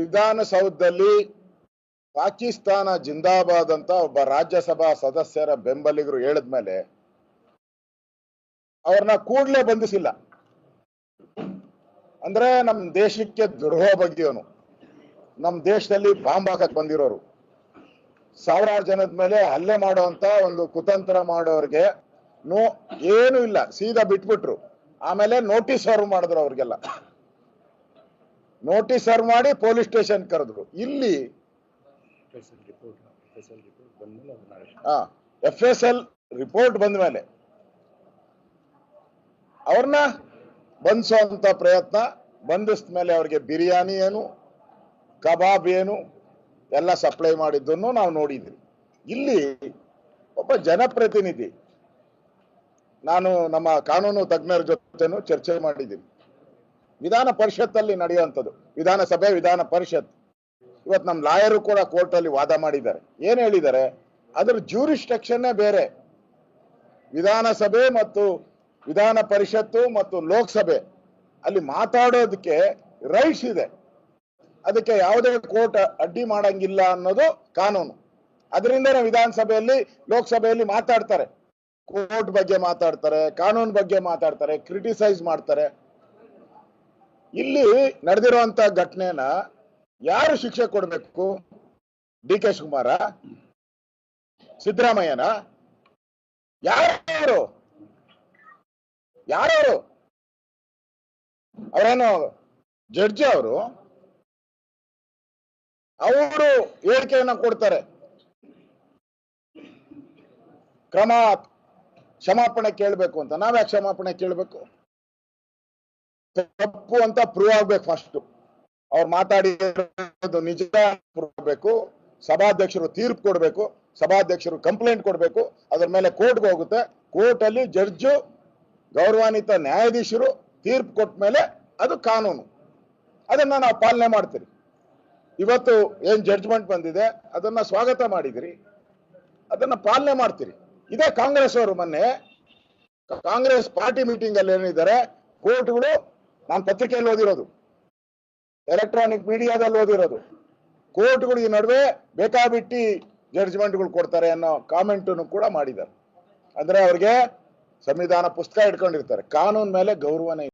ವಿಧಾನಸೌಧದಲ್ಲಿ ಪಾಕಿಸ್ತಾನ ಜಿಂದಾಬಾದ್ ಅಂತ ಒಬ್ಬ ರಾಜ್ಯಸಭಾ ಸದಸ್ಯರ ಬೆಂಬಲಿಗರು ಹೇಳಿದ್ಮೇಲೆ ಅವ್ರನ್ನ ಕೂಡ್ಲೇ ಬಂಧಿಸಿಲ್ಲ. ಅಂದ್ರೆ ನಮ್ ದೇಶಕ್ಕೆ ದ್ರೋಹ ಬಗ್ಗೆಯವನು. ನಮ್ ದೇಶದಲ್ಲಿ ಬಾಂಬ್ ಹಾಕಕ್ ಬಂದಿರೋರು. ಸಾವಿರಾರು ಜನದ ಮೇಲೆ ಹಲ್ಲೆ ಮಾಡುವಂತ ಒಂದು ಕುತಂತ್ರ ಮಾಡೋರಿಗೆ ನೋ, ಏನು ಇಲ್ಲ. ಸೀದಾ ಬಿಟ್ಬಿಟ್ರು. ಆಮೇಲೆ ನೋಟಿಸ್ ಸರ್ವ್ ಮಾಡಿದ್ರು ಅವ್ರಿಗೆಲ್ಲ. ನೋಟಿಸ್ ಸರ್ ಮಾಡಿ ಪೊಲೀಸ್ ಸ್ಟೇಷನ್ ಕರೆದ್ರು. ಇಲ್ಲಿ ಎಫ್ ಎಸ್ ಎಲ್ ರಿಪೋರ್ಟ್ ಬಂದ ಮೇಲೆ ಅವ್ರನ್ನ ಬಂಧಿಸುವಂತ ಪ್ರಯತ್ನ ಬಂಧಿಸಿದ ಮೇಲೆ ಅವ್ರಿಗೆ ಬಿರಿಯಾನಿ ಏನು ಕಬಾಬ್ ಏನು ಎಲ್ಲ ಸಪ್ಲೈ ಮಾಡಿದ್ದನ್ನು ನಾವು ನೋಡಿದ್ವಿ. ಇಲ್ಲಿ ಒಬ್ಬ ಜನಪ್ರತಿನಿಧಿ ನಾನು ನಮ್ಮ ಕಾನೂನು ತಜ್ಞರ ಜೊತೆನೂ ಚರ್ಚೆ ಮಾಡಿದ್ದೀನಿ. ವಿಧಾನ ಪರಿಷತ್ತಲ್ಲಿ ನಡೆಯುವಂಥದ್ದು. ವಿಧಾನಸಭೆ, ವಿಧಾನ ಪರಿಷತ್. ಇವತ್ತು ನಮ್ಮ ಲಾಯರು ಕೂಡ ಕೋರ್ಟ್ ಅಲ್ಲಿ ವಾದ ಮಾಡಿದ್ದಾರೆ. ಏನ್ ಹೇಳಿದ್ದಾರೆ? ಅದ್ರ ಜ್ಯೂರಿಸ್ಟ್ರಕ್ಷನ್ನೇ ಬೇರೆ. ವಿಧಾನಸಭೆ ಮತ್ತು ವಿಧಾನ ಪರಿಷತ್ತು ಮತ್ತು ಲೋಕಸಭೆ. ಅಲ್ಲಿ ಮಾತಾಡೋದಕ್ಕೆ ರೈಟ್ಸ್ ಇದೆ. ಅದಕ್ಕೆ ಯಾವುದೇ ಕೋರ್ಟ್ ಅಡ್ಡಿ ಮಾಡಂಗಿಲ್ಲ ಅನ್ನೋದು ಕಾನೂನು. ಅದರಿಂದನೇ ವಿಧಾನಸಭೆಯಲ್ಲಿ, ಲೋಕಸಭೆಯಲ್ಲಿ ಮಾತಾಡ್ತಾರೆ. ಕೋರ್ಟ್ ಬಗ್ಗೆ ಮಾತಾಡ್ತಾರೆ, ಕಾನೂನು ಬಗ್ಗೆ ಮಾತಾಡ್ತಾರೆ ಕ್ರಿಟಿಸೈಸ್ ಮಾಡ್ತಾರೆ. ಇಲ್ಲಿ ನಡೆದಿರುವಂತ ಘಟನೆನ ಯಾರು ಶಿಕ್ಷೆ ಕೊಡಬೇಕು? ಡಿ ಕೆ ಶಿವಕುಮಾರ, ಸಿದ್ದರಾಮಯ್ಯನ? ಯಾರು ಯಾರು ಅವರೇನು ಜಡ್ಜಿ ಅವರು? ಅವರು ಹೇಳಿಕೆಯನ್ನ ಕೊಡ್ತಾರೆ. ಕ್ರಮ ಕ್ಷಮಾಪಣೆ ಕೇಳಬೇಕು ಅಂತ. ನಾವ್ಯಾಕೆ ಕ್ಷಮಾಪಣೆ ಕೇಳಬೇಕು? ತಪ್ಪು ಅಂತ ಪ್ರೂವ್ ಆಗ್ಬೇಕು ಫಸ್ಟ್ ಅವ್ರು ಮಾತಾಡಿರೋದು ನಿಜ ಕೊಡ್ಬೇಕು ಸಭಾಧ್ಯಕ್ಷರು ತೀರ್ಪು ಕೊಡ್ಬೇಕು. ಸಭಾಧ್ಯಕ್ಷರು ಕಂಪ್ಲೇಂಟ್ ಕೊಡ್ಬೇಕು. ಅದ್ರ ಮೇಲೆ ಕೋರ್ಟ್ಗೆ ಹೋಗುತ್ತೆ. ಕೋರ್ಟ್ ಅಲ್ಲಿ ಜಡ್ಜು ಗೌರವಾನ್ವಿತ ನ್ಯಾಯಾಧೀಶರು ತೀರ್ಪು ಕೊಟ್ಟ ಮೇಲೆ ಅದು ಕಾನೂನು. ಅದನ್ನ ನಾವು ಪಾಲನೆ ಮಾಡ್ತೀರಿ. ಇವತ್ತು ಏನ್ ಜಡ್ಜ್ಮೆಂಟ್ ಬಂದಿದೆ, ಅದನ್ನ ಸ್ವಾಗತ ಮಾಡಿದಿರಿ. ಅದನ್ನ ಪಾಲನೆ ಮಾಡ್ತೀರಿ. ಇದೇ ಕಾಂಗ್ರೆಸ್ ಅವರು ಮೊನ್ನೆ, ಕಾಂಗ್ರೆಸ್ ಪಾರ್ಟಿ ಮೀಟಿಂಗ್ ಅಲ್ಲಿ ಏನಿದ್ದಾರೆ ಕೋರ್ಟ್ಗಳು ನಾನು ಪತ್ರಿಕೆಯಲ್ಲಿ ಓದಿರೋದು. ಎಲೆಕ್ಟ್ರಾನಿಕ್ ಮೀಡಿಯಾದಲ್ಲಿ ಓದಿರೋದು. ಕೋರ್ಟ್ಗಳು ಈ ನಡುವೆ ಬೇಕಾಬಿಟ್ಟಿ ಜಡ್ಜ್ಮೆಂಟ್ಗಳು ಕೊಡ್ತಾರೆ ಅನ್ನೋ ಕಾಮೆಂಟನ್ನು ಕೂಡ ಮಾಡಿದ್ದಾರೆ. ಅಂದ್ರೆ ಅವ್ರಿಗೆ ಸಂವಿಧಾನ ಪುಸ್ತಕ ಇಟ್ಕೊಂಡಿರ್ತಾರೆ. ಕಾನೂನು ಮೇಲೆ ಗೌರವನೇ.